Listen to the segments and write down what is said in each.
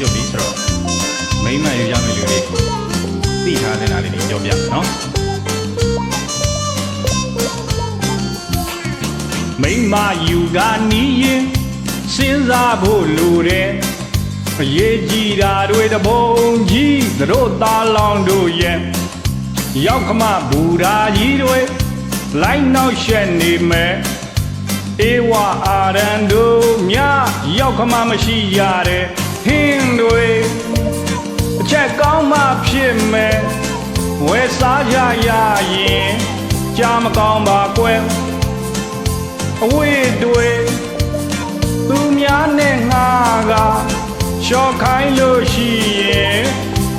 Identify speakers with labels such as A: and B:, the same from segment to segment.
A: ပြုတ်ပြီဆိုတော့မိမ့်မှန်ယူရမယ့်လူတွေသိထားတဲ့နားလေးတွေပြောပြမယ်နော်မိမ့်မယူကနီးရင်စဉ်းစားဖို့လိုတယ်အရေးကြီးတာတွေတပုံကြီးသူတို့သားလောင်တို့ရဲ့ရောက်ခမဘူရာကြီးတွေလိုက်နောက်ရှက်နေမယ်အေဝအာရန်တို့မြရောက်ခမမရှိရတဲ့ဟင်းတွေအချ က်ကောင်းမှဖြစ်မယ်ဝယ်စားကြရရင်ကြာမကောင်းပါကွယ်အဝေးတွေသူများနဲ့ငါကရှော့ခိုင်းလို့ရှိရင်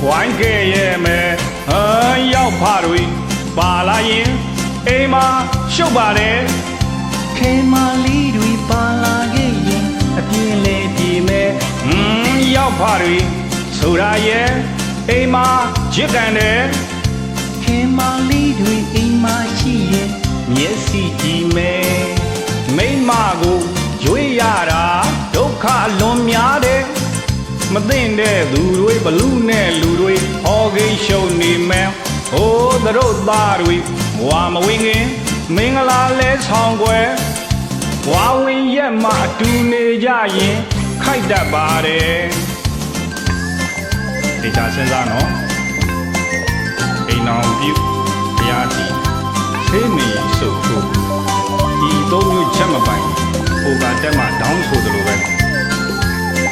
A: ဝိုင်းခဲ့ရဲ့မယ်ဟမ်ရောက်ဖတွေပါလာရင်အိမ်မှာရှုပ်ပါတယ်
B: ခေမလေးတွေပါလာခဲ့ရင်အပြင်းလဲပြေမဲ့
A: ဟွန်းရောက်ဖတွေဆိုရရဲ့ အိမ်မှာရစ်ကန်တယ်
B: ခေမလေးတွေအိမ်မှာရှိရင်မျက်စိကြည့်မဲ့
A: မိမ့်မကိုရွေးရတာဒုက္ခလွန်များတယ်မသိတဲ့သူတွေဘလူးနဲ့လူတွေဟောကိန်းရှုံနေမယ်ဟိုးသူတို့သားတွေဝါမဝင်ခင်မင်္ဂလာလဲဆောင်ွယ်ဝါဝင်ရက်မှအတူနေကြရင် ခိုက်တတ်ပါတယ် ဒီချာစဉ်းစားနော်အိမ်အောင်ပြုတရားကြည့်ဆေးမီစုပ်ဖို့ဒီသုံးမျိုးချက်မပိုင်ဟိုကတက်မှဒေါင်းဆိုသလိုပဲ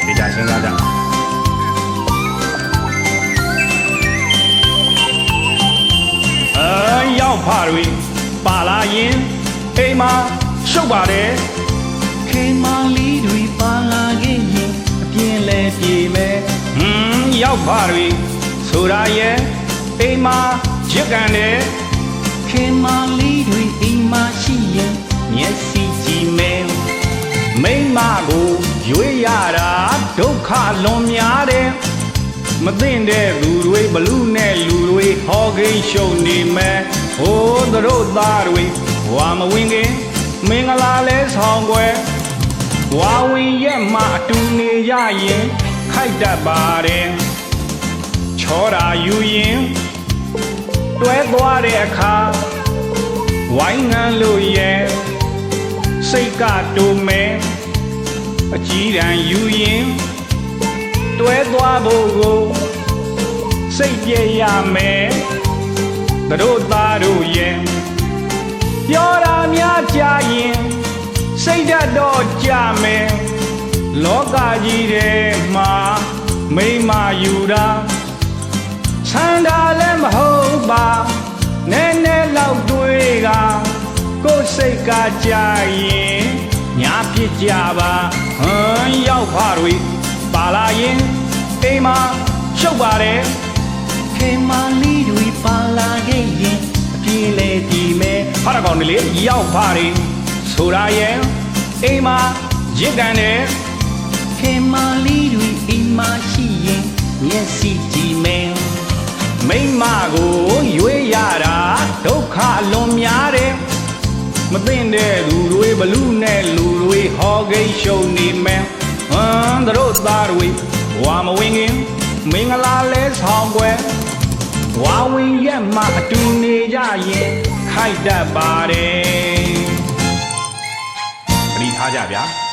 A: ဒီကြစဉ်းစားကြအာရောက်ဖတွေပါလာရင်အိမ်မှာရှုပ်ပါတယ်
B: ခေမလေးတွေပါလာခဲ့ရင်အပြင်းလဲပြေမဲ့
A: ဟွန်း ရောက်ဖတွေဆိုရရဲ့အိမ်မှာရစ်ကန်တယ်
B: ခေမလေးတွေအိမ်မှာရှိရင်မျက်စိကြည့်မဲ့
A: မိမ့်မကိုရွေးရတာဒုက္ခလွန်များတယ်မသိတဲ့လူတွေဘလူးနဲ့လူတွေဟောကိန်းရှုံနေမယ်ဟိုးသူတို့သားတွေဝါမဝင်ခင်မင်္ဂလာလဲဆောင်ွယ်ဝါဝင်ရက်မှအတူနေရရင်ခိုက်တတ်ပါတယ် ချောတာယူရင်တွဲသွားတဲ့အခါဝိုင်းငန်းလို့ရဲ့စိတ်ကတူမယ်အကြီးတန်းယူရင်တွဲသွားဖို့ကိုစိတ်ပြေရမယ်သူတို့သားတို့ရဲ့ပြောတာများကြရင်စိတ်ဓာတ်တော့ကြမယ်လောကကြီးထဲမှာမိမ့်မယူတာ ဆန္ဒလည်းမဟုတ်ပါနည်းနည်းလောက်တွေးကကိုယ်စိတ်ကကြရင်ညာဖြစ်ကြပါဟမ်ရောက်ဖတွေပါလာရင်အိမ်မှာရှုပ်ပါတယ်
B: ခေမလေးတွေပါလာခဲ့ရင်အပြင်းလဲပြေမဲ့
A: ဖရကောင်တွေလေရောက်ဖတွေဆိုရရဲ့အိမ်မှာရစ်ကန်တယ်
B: ခေမလေးတွေအိမ် မ
A: သိတဲ့လူတွေဘလူးနဲ့လူတွေဟောကိန်းရှုံနေမယ်ဟမ်သူတို့သားတွေဝါမဝင်ခင်မင်္ဂလာလဲဆောင်ွယ်ဝါဝင်ရက်မှအတူနေကြရင်ခိုက်တတ်ပါတယ်ပရိထားကြဗျာ